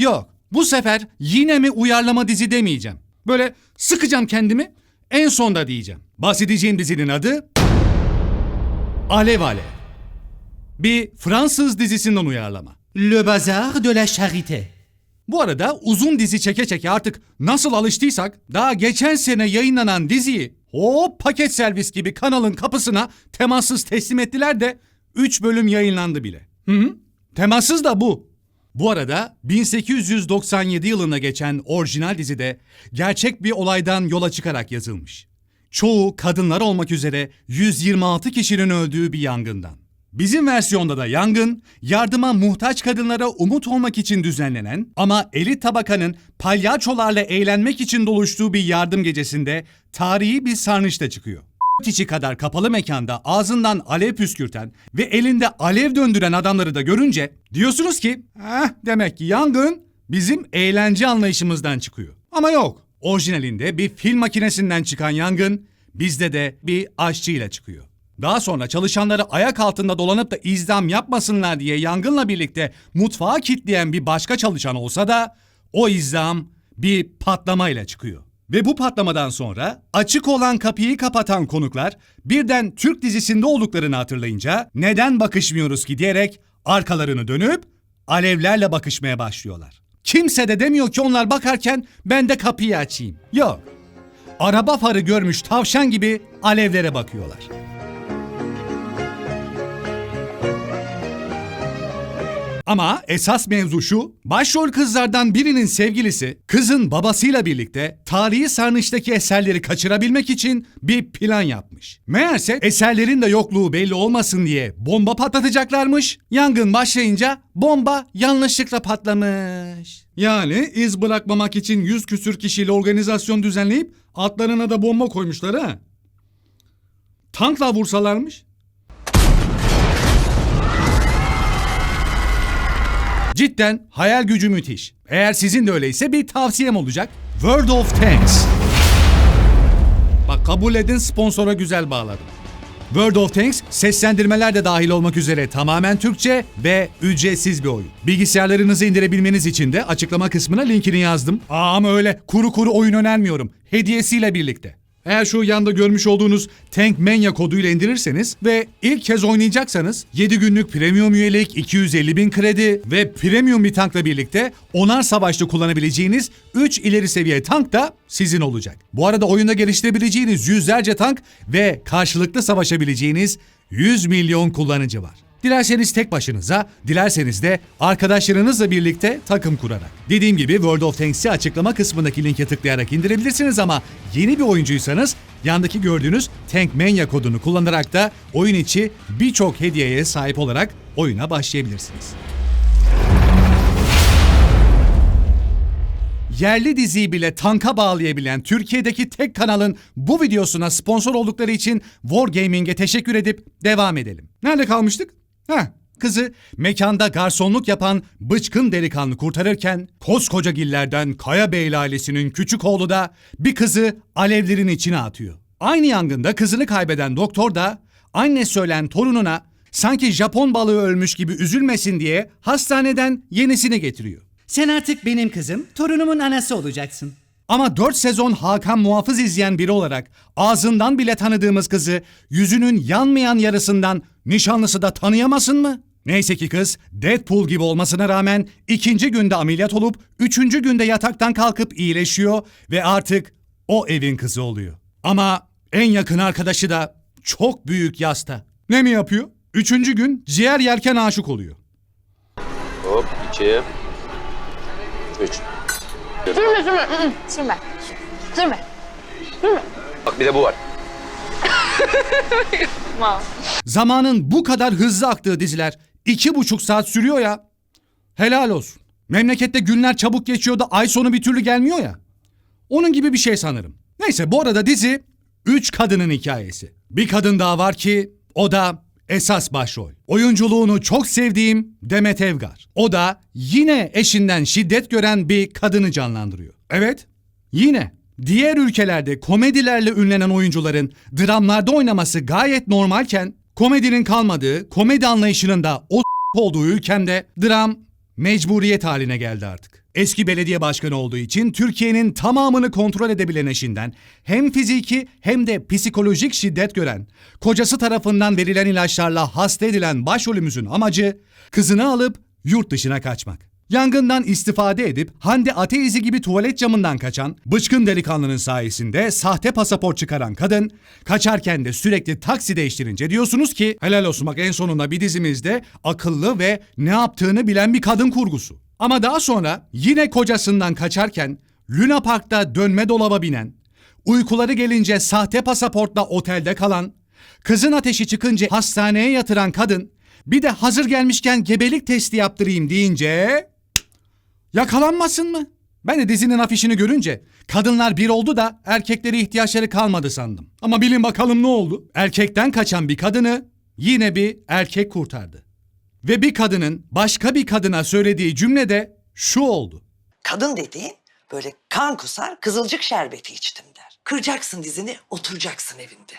Yok. Bu sefer yine mi uyarlama dizi demeyeceğim. Böyle sıkacağım kendimi. En sonda diyeceğim. Bahsedeceğim dizinin adı Alev Alev. Bir Fransız dizisinden uyarlama. Le bazar de la charité. Bu arada uzun dizi çeke çeke artık nasıl alıştıysak daha geçen sene yayınlanan diziyi hop paket servis gibi kanalın kapısına temassız teslim ettiler de 3 bölüm yayınlandı bile. Hı hı. Temassız da bu. Bu arada 1897 yılına geçen orijinal dizide gerçek bir olaydan yola çıkarak yazılmış. Çoğu kadınlar olmak üzere 126 kişinin öldüğü bir yangından. Bizim versiyonda da yangın, yardıma muhtaç kadınlara umut olmak için düzenlenen ama elit tabakanın palyaçolarla eğlenmek için doluştuğu bir yardım gecesinde tarihi bir sarnıçta çıkıyor. İçi kadar kapalı mekanda ağzından alev püskürten ve elinde alev döndüren adamları da görünce diyorsunuz ki, eh demek ki yangın bizim eğlence anlayışımızdan çıkıyor. Ama yok. Orijinalinde bir film makinesinden çıkan yangın bizde de bir aşçıyla çıkıyor. Daha sonra çalışanları ayak altında dolanıp da izdam yapmasınlar diye yangınla birlikte mutfağa kilitleyen bir başka çalışan olsa da o izdam bir patlamayla çıkıyor. Ve bu patlamadan sonra açık olan kapıyı kapatan konuklar birden Türk dizisinde olduklarını hatırlayınca neden bakışmıyoruz ki diyerek arkalarını dönüp alevlerle bakışmaya başlıyorlar. Kimse de demiyor ki onlar bakarken ben de kapıyı açayım. Yok. Araba farı görmüş tavşan gibi alevlere bakıyorlar. Ama esas mevzu şu, başrol kızlardan birinin sevgilisi kızın babasıyla birlikte tarihi sarnıçtaki eserleri kaçırabilmek için bir plan yapmış. Meğerse eserlerin de yokluğu belli olmasın diye bomba patlatacaklarmış. Yangın başlayınca bomba yanlışlıkla patlamış. Yani iz bırakmamak için yüz küsür kişiyle organizasyon düzenleyip altlarına da bomba koymuşlar ha. Tankla vursalarmış. Cidden hayal gücü müthiş. Eğer sizin de öyleyse bir tavsiyem olacak. World of Tanks. Bak kabul edin sponsora güzel bağladım. World of Tanks seslendirmeler de dahil olmak üzere tamamen Türkçe ve ücretsiz bir oyun. Bilgisayarlarınızı indirebilmeniz için de açıklama kısmına linkini yazdım. Aa, ama öyle kuru kuru oyun önermiyorum. Hediyesiyle birlikte. Eğer şu yanda görmüş olduğunuz Tank Mania koduyla indirirseniz ve ilk kez oynayacaksanız 7 günlük premium üyelik, 250 bin kredi ve premium bir tankla birlikte onar savaşta kullanabileceğiniz 3 ileri seviye tank da sizin olacak. Bu arada oyunda geliştirebileceğiniz yüzlerce tank ve karşılıklı savaşabileceğiniz 100 milyon kullanıcı var. Dilerseniz tek başınıza, dilerseniz de arkadaşlarınızla birlikte takım kurarak. Dediğim gibi World of Tanks'i açıklama kısmındaki linke tıklayarak indirebilirsiniz ama yeni bir oyuncuysanız yandaki gördüğünüz Tank Mania kodunu kullanarak da oyun içi birçok hediyeye sahip olarak oyuna başlayabilirsiniz. Yerli diziyi bile tanka bağlayabilen Türkiye'deki tek kanalın bu videosuna sponsor oldukları için Wargaming'e teşekkür edip devam edelim. Nerede kalmıştık? Heh, kızı mekanda garsonluk yapan bıçkın delikanlı kurtarırken koskoca gillerden Kaya Beyli ailesinin küçük oğlu da bir kızı alevlerin içine atıyor. Aynı yangında kızını kaybeden doktor da anne söylen torununa sanki Japon balığı ölmüş gibi üzülmesin diye hastaneden yenisini getiriyor. Sen artık benim kızım, torunumun anası olacaksın. Ama 4 sezon Hakan Muhafız izleyen biri olarak ağzından bile tanıdığımız kızı yüzünün yanmayan yarısından nişanlısı da tanıyamasın mı? Neyse ki kız Deadpool gibi olmasına rağmen ikinci günde ameliyat olup üçüncü günde yataktan kalkıp iyileşiyor ve artık o evin kızı oluyor. Ama en yakın arkadaşı da çok büyük yasta. Ne mi yapıyor? Üçüncü gün ciğer yerken aşık oluyor. Hop iki. Üç. Sürme sürme. ı, Sürme. Sürme. Bak bir de bu var. Zamanın bu kadar hızlı aktığı diziler iki buçuk saat sürüyor ya. Helal olsun. Memlekette günler çabuk geçiyor da ay sonu bir türlü gelmiyor ya. Onun gibi bir şey sanırım. Neyse bu arada dizi üç kadının hikayesi. Bir kadın daha var ki o da esas başrol. Oyunculuğunu çok sevdiğim Demet Evgar. O da yine eşinden şiddet gören bir kadını canlandırıyor. Evet, yine. Diğer ülkelerde komedilerle ünlenen oyuncuların dramlarda oynaması gayet normalken komedinin kalmadığı, komedi anlayışının da o olduğu ülkemde dram mecburiyet haline geldi artık. Eski belediye başkanı olduğu için Türkiye'nin tamamını kontrol edebilen eşinden hem fiziki hem de psikolojik şiddet gören, kocası tarafından verilen ilaçlarla hasta edilen başrolümüzün amacı kızını alıp yurt dışına kaçmak. Yangından istifade edip Hande Ateizi gibi tuvalet camından kaçan bıçkın delikanlının sayesinde sahte pasaport çıkaran kadın kaçarken de sürekli taksi değiştirince diyorsunuz ki helal olsun bak en sonunda bir dizimizde akıllı ve ne yaptığını bilen bir kadın kurgusu. Ama daha sonra yine kocasından kaçarken Luna Park'ta dönme dolaba binen, uykuları gelince sahte pasaportla otelde kalan, kızın ateşi çıkınca hastaneye yatıran kadın bir de hazır gelmişken gebelik testi yaptırayım deyince Yakalanmasın mı? Ben de dizinin afişini görünce kadınlar bir oldu da erkekleri ihtiyaçları kalmadı sandım. Ama bilin bakalım ne oldu? Erkekten kaçan bir kadını yine bir erkek kurtardı. Ve bir kadının başka bir kadına söylediği cümle de şu oldu. Kadın dediğin böyle kan kusar kızılcık şerbeti içtim der. Kıracaksın dizini oturacaksın evinde.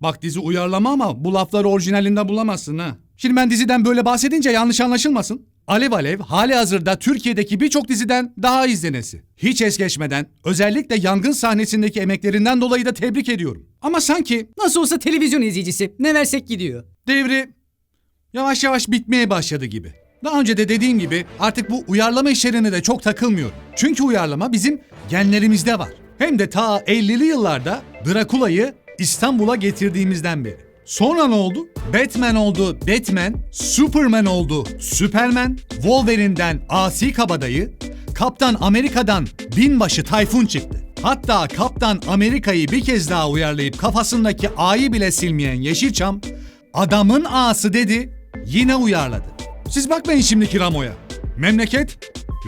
Bak dizi uyarlama ama bu lafları orijinalinde bulamazsın ha. Şimdi ben diziden böyle bahsedince yanlış anlaşılmasın. Alev Alev hali hazırda Türkiye'deki birçok diziden daha izlenesi. Hiç es geçmeden özellikle yangın sahnesindeki emeklerinden dolayı da tebrik ediyorum. Ama sanki Nasıl olsa televizyon izleyicisi. Ne versek gidiyor. devri yavaş yavaş bitmeye başladı gibi. Daha önce de dediğim gibi artık bu uyarlama işlerine de çok takılmıyorum. Çünkü uyarlama bizim genlerimizde var. Hem de ta 50'li yıllarda Drakula'yı İstanbul'a getirdiğimizden beri. Sonra ne oldu? Batman oldu Batman, Superman oldu Superman, Wolverine'den Asi Kabadayı, Kaptan Amerika'dan binbaşı Tayfun çıktı. Hatta Kaptan Amerika'yı bir kez daha uyarlayıp kafasındaki A'yı bile silmeyen Yeşilçam, adamın A'sı dedi, yine uyarladı. Siz bakmayın şimdiki Ramo'ya. Memleket,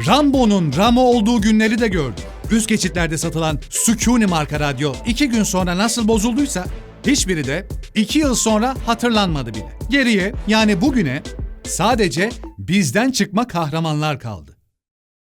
Rambo'nun Ramo olduğu günleri de gördü. Üst geçitlerde satılan Sukuni marka radyo iki gün sonra nasıl bozulduysa hiçbiri de iki yıl sonra hatırlanmadı bile. Geriye yani bugüne sadece bizden çıkma kahramanlar kaldı.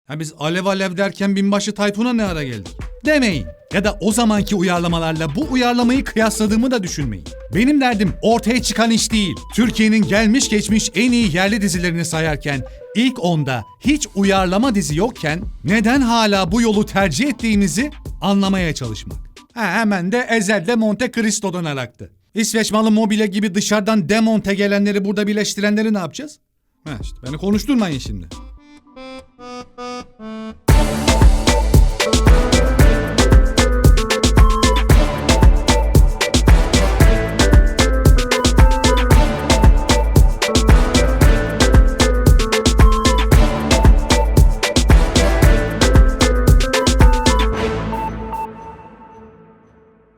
Ha biz alev alev derken binbaşı Tayfun'a ne ara geldik? Demeyin. Ya da o zamanki uyarlamalarla bu uyarlamayı kıyasladığımı da düşünmeyin. Benim derdim ortaya çıkan iş değil. Türkiye'nin gelmiş geçmiş en iyi yerli dizilerini sayarken ilk onda hiç uyarlama dizi yokken neden hala bu yolu tercih ettiğimizi anlamaya çalışmak. Ha, hemen de Ezel'de Monte Cristo'dan alaktı. İsveç malı mobilya gibi dışarıdan demonte gelenleri burada birleştirenleri ne yapacağız? Ha işte beni konuşturmayın şimdi.